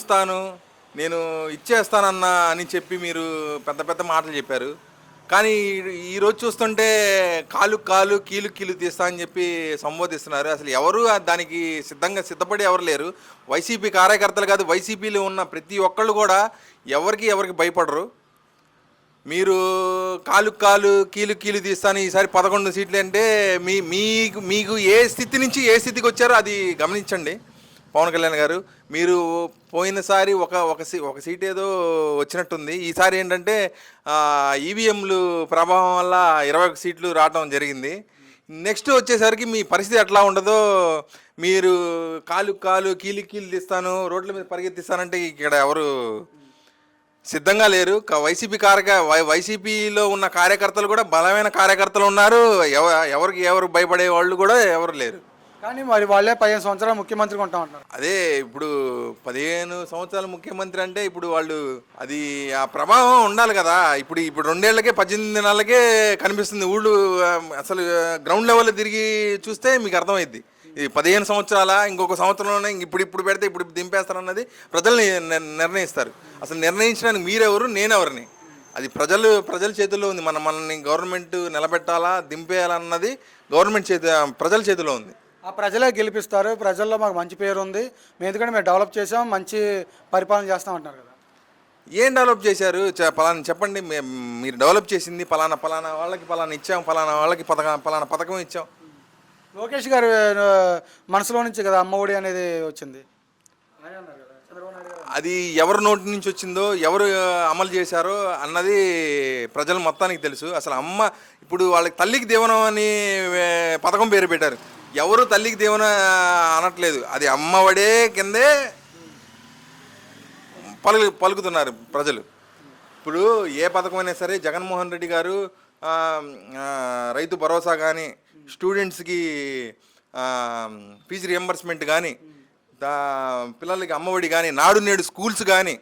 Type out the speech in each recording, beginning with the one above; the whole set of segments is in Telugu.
ఇస్తాను నేను ఇచ్చేస్తానన్నా అని చెప్పి మీరు పెద్ద పెద్ద మాటలు చెప్పారు. కానీ ఈరోజు చూస్తుంటే కాలు కాలు కీలు కీలు తీస్తా అని చెప్పి సంబోధిస్తున్నారు. అసలు ఎవరు దానికి సిద్ధంగా సిద్ధపడి ఎవరు లేరు. వైసీపీ కార్యకర్తలు కాదు వైసీపీలో ఉన్న ప్రతి ఒక్కళ్ళు కూడా ఎవరికి ఎవరికి భయపడరు. మీరు కాలు కాలు కీలు కీలు తీస్తాను ఈసారి పదకొండు సీట్లు అంటే మీ మీకు మీకు ఏ స్థితి నుంచి ఏ స్థితికి వచ్చారో అది గమనించండి. పవన్ కళ్యాణ్ గారు మీరు పోయినసారి ఒక ఒక సీ ఒక సీట్ ఏదో వచ్చినట్టుంది. ఈసారి ఏంటంటే ఈవీఎంలు ప్రభావం వల్ల ఇరవై ఒక సీట్లు రావడం జరిగింది. నెక్స్ట్ వచ్చేసరికి మీ పరిస్థితి ఎట్లా ఉండదో మీరు కాలు కాలు కీలు కీలు తీస్తాను రోడ్ల మీద పరిగెత్తిస్తానంటే ఇక్కడ ఎవరు సిద్ధంగా లేరు. వైసీపీ కార్యక వై- వైసీపీలో ఉన్న కార్యకర్తలు కూడా బలమైన కార్యకర్తలు ఉన్నారు. ఎవ ఎవరికి ఎవరు భయపడే వాళ్ళు కూడా ఎవరు లేరు. కానీ మరి వాళ్ళే పదిహేను సంవత్సరాలు ముఖ్యమంత్రిగా ఉంటా ఉంటారు అదే ఇప్పుడు పదిహేను సంవత్సరాల ముఖ్యమంత్రి అంటే ఇప్పుడు వాళ్ళు అది ఆ ప్రభావం ఉండాలి కదా. ఇప్పుడు ఇప్పుడు రెండేళ్ళకే పద్దెనిమిది నెలలకే కనిపిస్తుంది ఊళ్ళు అసలు గ్రౌండ్ లెవెల్ తిరిగి చూస్తే మీకు అర్థమైద్ది. ఇది పదిహేను సంవత్సరాల ఇంకొక సంవత్సరంలోనే ఇంక ఇప్పుడు ఇప్పుడు పెడితే ఇప్పుడు దింపేస్తారన్నది ప్రజలు నిర్ణయిస్తారు. అసలు నిర్ణయించడానికి మీరెవరు నేనెవరిని? అది ప్రజలు ప్రజల చేతుల్లో ఉంది. మన మనల్ని గవర్నమెంట్ నిలబెట్టాలా దింపేయాలన్నది గవర్నమెంట్ చేతి ప్రజల చేతిలో ఉంది. ఆ ప్రజలే గెలిపిస్తారు. ప్రజల్లో మాకు మంచి పేరు ఉంది మేము ఎందుకంటే మేము డెవలప్ చేసాం మంచి పరిపాలన చేస్తాం అంటున్నారు కదా. ఏం డెవలప్ చేశారు? చ- పలానా చెప్పండి. మే- మీరు డెవలప్ చేసింది పలానా పలానా వాళ్ళకి పలానా ఇచ్చాం. పలానా వాళ్ళకి పథకం పలానా పథకం ఇచ్చాం. లోకేష్ గారు ఆ, మనసులో నుంచి కదా అమ్మఒడి అనేది వచ్చింది. అది ఎవరి నోటి నుంచి వచ్చిందో ఎవరు అమలు చేశారో అన్నది ప్రజలు మొత్తానికి తెలుసు. అసలు అమ్మ ఇప్పుడు వాళ్ళకి తల్లికి దేవనం అని పథకం పేరు పెట్టారు. ఎవరు తల్లికి దీవెన అనట్లేదు. అది అమ్మఒడే కిందే పలుకు పలుకుతున్నారు ప్రజలు. ఇప్పుడు ఏ పథకమైనా సరే జగన్మోహన్ రెడ్డి గారు రైతు భరోసా కానీ స్టూడెంట్స్కి ఫీజు రియంబర్స్మెంట్ కానీ దా పిల్లలకి అమ్మఒడి కానీ నాడు నేడు స్కూల్స్ కానీ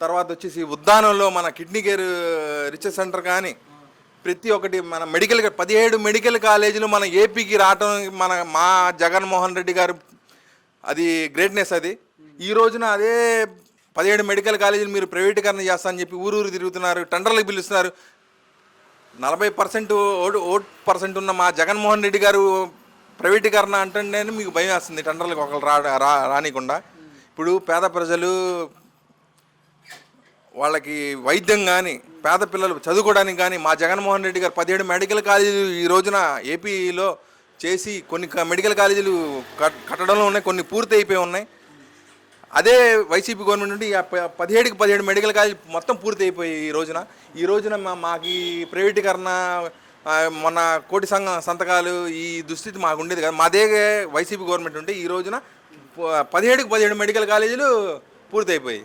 తర్వాత వచ్చేసి ఉద్దానంలో మన kidney care uh, research centre కానీ ప్రతి ఒక్కటి మన మెడికల్ పదిహేడు మెడికల్ కాలేజీలు మన ఏపీకి రావటం మన మా జగన్మోహన్ రెడ్డి గారు అది గ్రేట్నెస్ అది. ఈ రోజున అదే పదిహేడు మెడికల్ కాలేజీలు మీరు ప్రైవేటీకరణ చేస్తా అని చెప్పి ఊరు తిరుగుతున్నారు టెండర్లకు పిలుస్తున్నారు. నలభై పర్సెంట్ ఓటు ఓట్ పర్సెంట్ ఉన్న మా జగన్మోహన్ రెడ్డి గారు ప్రైవేటీకరణ అంటే మీకు భయం వేస్తుంది. టెండర్లకు ఒకరు రా రా రానికుండా ఇప్పుడు పేద ప్రజలు వాళ్ళకి వైద్యం కానీ పేద పిల్లలు చదువుకోవడానికి కానీ మా జగన్మోహన్ రెడ్డి గారు పదిహేడు మెడికల్ కాలేజీలు ఈ రోజున ఏపీలో చేసి కొన్ని క- మెడికల్ కాలేజీలు కట్టడంలో ఉన్నాయి కొన్ని పూర్తి అయిపోయి ఉన్నాయి. అదే వైసీపీ గవర్నమెంట్ నుండి పదిహేడుకి పదిహేడు మెడికల్ కాలేజ్ మొత్తం పూర్తి అయిపోయి ఈ రోజున. ఈ రోజున మా మాకు ఈ ప్రైవేటీకరణ మొన్న కోటి సంఘ సంతకాలు ఈ దుస్థితి మాకు ఉండేది కదా. మాదే వైసీపీ గవర్నమెంట్ ఉంటే ఈ రోజున ప- పదిహేడుకి పదిహేడు మెడికల్ కాలేజీలు పూర్తయిపోయాయి.